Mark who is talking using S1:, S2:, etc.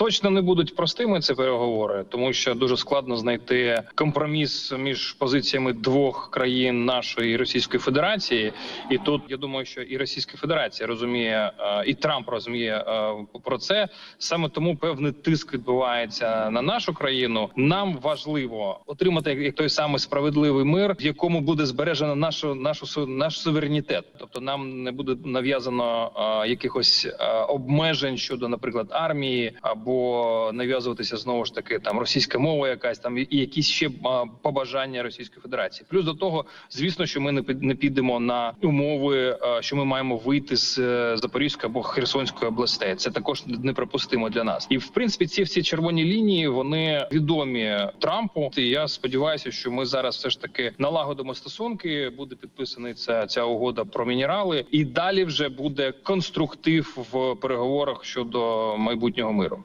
S1: Точно не будуть простими ці переговори, тому що дуже складно знайти компроміс між позиціями двох країн нашої і Російської Федерації. І тут я думаю, що і Російська Федерація розуміє, е, і Трамп розуміє е, про це. Саме тому певний тиск відбувається на нашу країну. Нам важливо отримати як той самий справедливий мир, в якому буде збережено нашу нашу наш суверенітет. Тобто нам не буде нав'язано е, якихось обмежень щодо, наприклад, армії або нав'язуватися знову ж таки там російська мова, якась там і якісь ще побажання Російської Федерації. Плюс до того, звісно, що ми не підемо на умови, е, що ми маємо вийти з е, Запорізької або Херсонської областей. Це також неприпустимо для нас. І в принципі, ці всі червоні лінії вони відомі Трампу. І я сподіваюся, що ми зараз все ж таки налагодимо стосунки. Буде підписаний ця, ця угода про мінерали, і далі вже буде конструктив в переговорах щодо майбутнього миру.